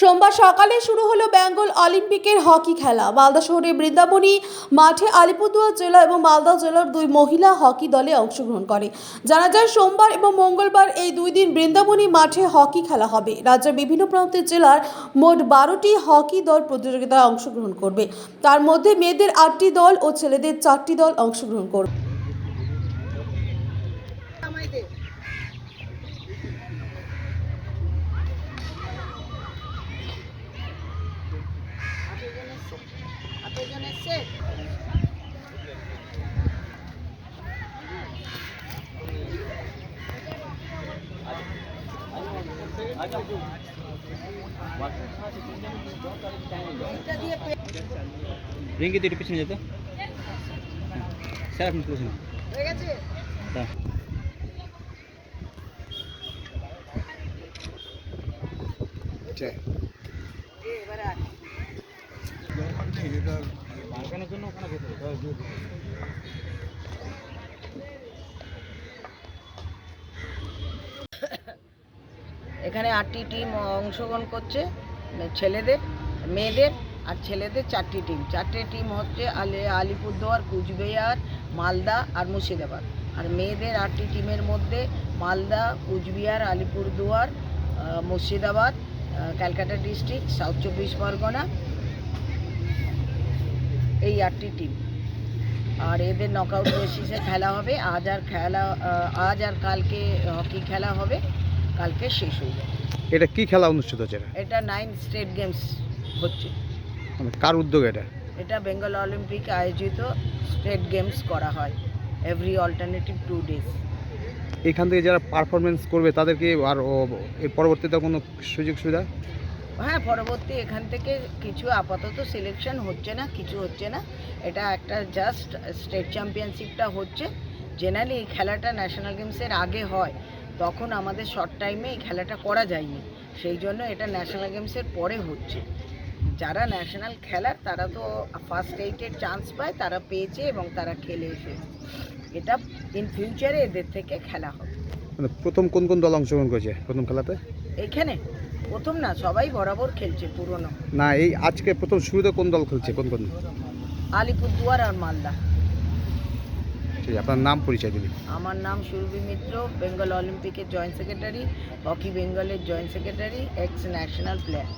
সোমবার সকালে শুরু হলো বেঙ্গল অলিম্পিকের হকি খেলা। মালদা শহরের বৃন্দাবনী মাঠে আলিপুরদুয়ার জেলা এবং মালদা জেলার দুই মহিলা হকি দলে অংশগ্রহণ করে। জানা যায়, সোমবার এবং মঙ্গলবার এই দুই দিন বৃন্দাবনী মাঠে হকি খেলা হবে। রাজ্যের বিভিন্ন প্রান্তের জেলার মোট বারোটি হকি দল প্রতিযোগিতায় অংশগ্রহণ করবে। তার মধ্যে মেয়েদের আটটি দল ও ছেলেদের চারটি দল অংশগ্রহণ করবে। 셋. ring itu di pisan itu. Saya akan terus. Terima kasih. Cek. Eh, berat. Jangan pakai জন্য ওখানে যেতে এখানে আটটি টিম অংশগ্রহণ করছে ছেলেদের মেয়েদের আর ছেলেদের চারটি টিম। চারটে টিম হচ্ছে আলি আলিপুরদুয়ার কুচবিহার মালদা আর মুর্শিদাবাদ। আর মেয়েদের আটটি টিমের মধ্যে Malda Coochbehar Alipurduar Murshidabad Calcutta district south চব্বিশ পরগনা আটটি টিম। আর এদের নকআউট বেসিসে খেলা হবে। আজ আর খেলা আজ আর কালকে হকি খেলা হবে। কালকে শেষ হয়ে যাবে। এটা কি খেলা অনুষ্ঠিত হচ্ছে এটা? নাইন স্টেট গেমস হচ্ছে। মানে কার উদ্যোগ এটা? এটা বেঙ্গল অলিম্পিক আয়োজিত স্টেট গেমস করা হয় এভরি অল্টারনেটিভ টু ডেজ এখান থেকে যারা পারফরমেন্স করবে তাদেরকে আর এর পরবর্তীতে কোনো সুযোগ সুবিধা হ্যাঁ পরবর্তী এখান থেকে কিছু আপাতত সিলেকশন হচ্ছে না কিছু হচ্ছে না। এটা একটা জাস্ট স্টেট চ্যাম্পিয়নশিপটা হচ্ছে। জেনারেলি এই খেলাটা ন্যাশনাল গেমসের আগে হয়। তখন আমাদের শর্ট টাইমে এই খেলাটা করা যায়নি। সেই জন্য এটা ন্যাশনাল গেমসের পরে হচ্ছে। যারা ন্যাশনাল খেলার তারা তো ফার্স্ট এইটের চান্স পায় তারা পেয়েছে এবং তারা খেলে এসেছে এটা ইন ফিউচারে এদের থেকে খেলা হবে। মানে প্রথম কোন কোন দল অংশগ্রহণ করেছে? প্রথম খেলাতে? এইখানে প্রথম না সবাই বরাবর খেলছে পুরনো। না এই আজকে প্রথম শুরুতে কোন দল খেলছে? কোন কোন আলিপুরদুয়ার আর মালদা। ঠিক আপনার নাম পরিচয় দিন। আমার নাম সুরভি মিত্র বেঙ্গল অলিম্পিকের জয়েন্ট সেক্রেটারি হকি বেঙ্গলের joint secretary ex national player.